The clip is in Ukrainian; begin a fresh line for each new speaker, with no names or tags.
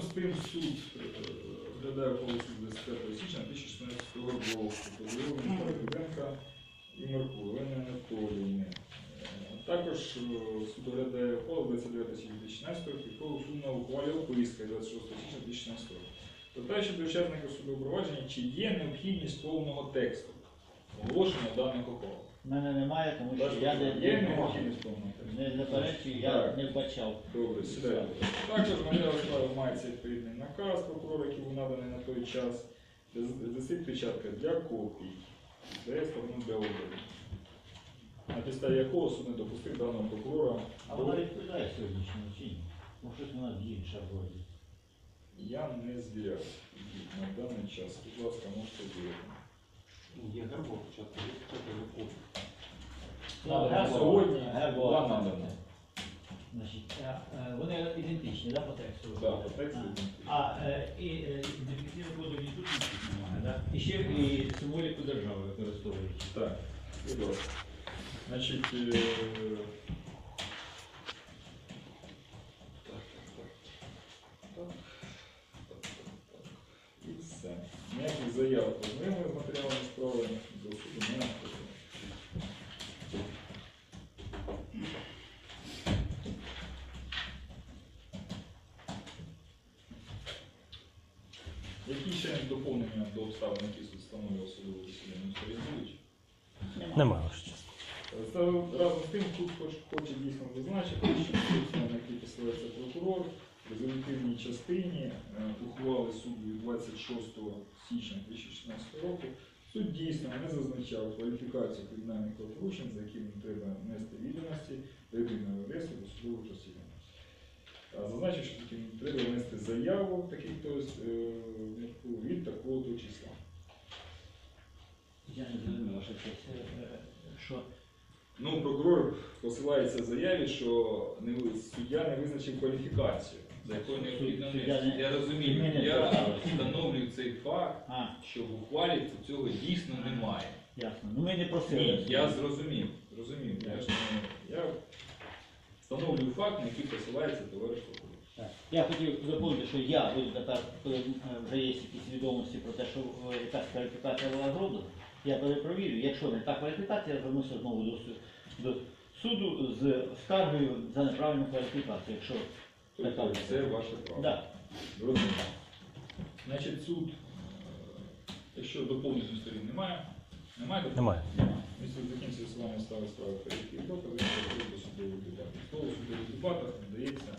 Разом з тим суд розглядає ухвалу 25 січня 2016 року по заявленню Руденка і Меркур Олени Анатоліївни. Е, Також суд оглядає ухвалу 29 січня 2016 року і ухвалу суду на ухвалі описка 26 січня 2016 року. Питаю до учасників судового провадження, чи є необхідність повного тексту оголошення даних ухвал.
У мене немає, тому що я не, не, заперечую, я не вбачав.
Добре, сідайте. Також матеріал справи мається відповідний наказ прокурора, який був наданий на той час. Десить печатка для копій. Дає сторону для огляду. На підставі якого суд не допустив даного прокурора.
А вона відповідає сьогоднішньому чи ні? Може щось вона інша вроді.
Я не звіряв на даний час. Будь ласка, можете звіряти.
Є гербо початку.
Так,
на
гербова.
сьогодні
Гербова.
була надана.
Значить, е, е, вони ідентичні, да, по тексту?
Так, по тексту.
А, а е, і е, ідентифікаційний код тут інших немає, да? І ще і символіку держави використовують.
Так, будь ласка. Значить, е, так, так, так. Так, так, так, так. І все. Ніяких заяв знайомих з матеріалами справи до суду не Які ще доповнення до обставин, які суд встановлював судове засідання, сторінують?
Немає ваше чесно.
Це Разом з тим тут хоч, хоче дійсно зазначити, що на який посилається прокурор, в резолютивній частині е, ухвали суду 26 січня 2016 року суд дійсно не зазначав кваліфікацію кримінальних правопорушень, за якими треба нести відомості до єдиної адреси до судового засідання. Зазначив, що треба внести заяву, такий хтось е, від такого числа.
Я не зрозумів ваша честь. Е, е, Що?
Ну, прокурор посилається в заяві, що не, ви- суддя не визначив кваліфікацію, за якою необхідно
Суддя
внести.
не-
Я розумію,
не
я встановлюю цей факт,
А,
що в ухвалі цього дійсно немає.
ясно. Ну ми не просили.
Ні, я зрозумів, зрозумів. Я, ж не- я встановлюю факт, на який посилається товариш прокурор.
Я хотів доповнити, що я буду тепер, коли е, вже є якісь відомості про те, що е, якась кваліфікація була зроблена, я перепровірю. Якщо не та кваліфікація, я звернуся знову до, до суду з скаргою за неправильну кваліфікацію. Якщо
Тобто
така
це ваше право.
да.
Значить, суд, е, якщо доповнення сторін немає, немає доповнення?
Немає.
Немає. Ми суд з вами ставити справи перейти докази, до судових дебатів. Слово в судових дебатах надається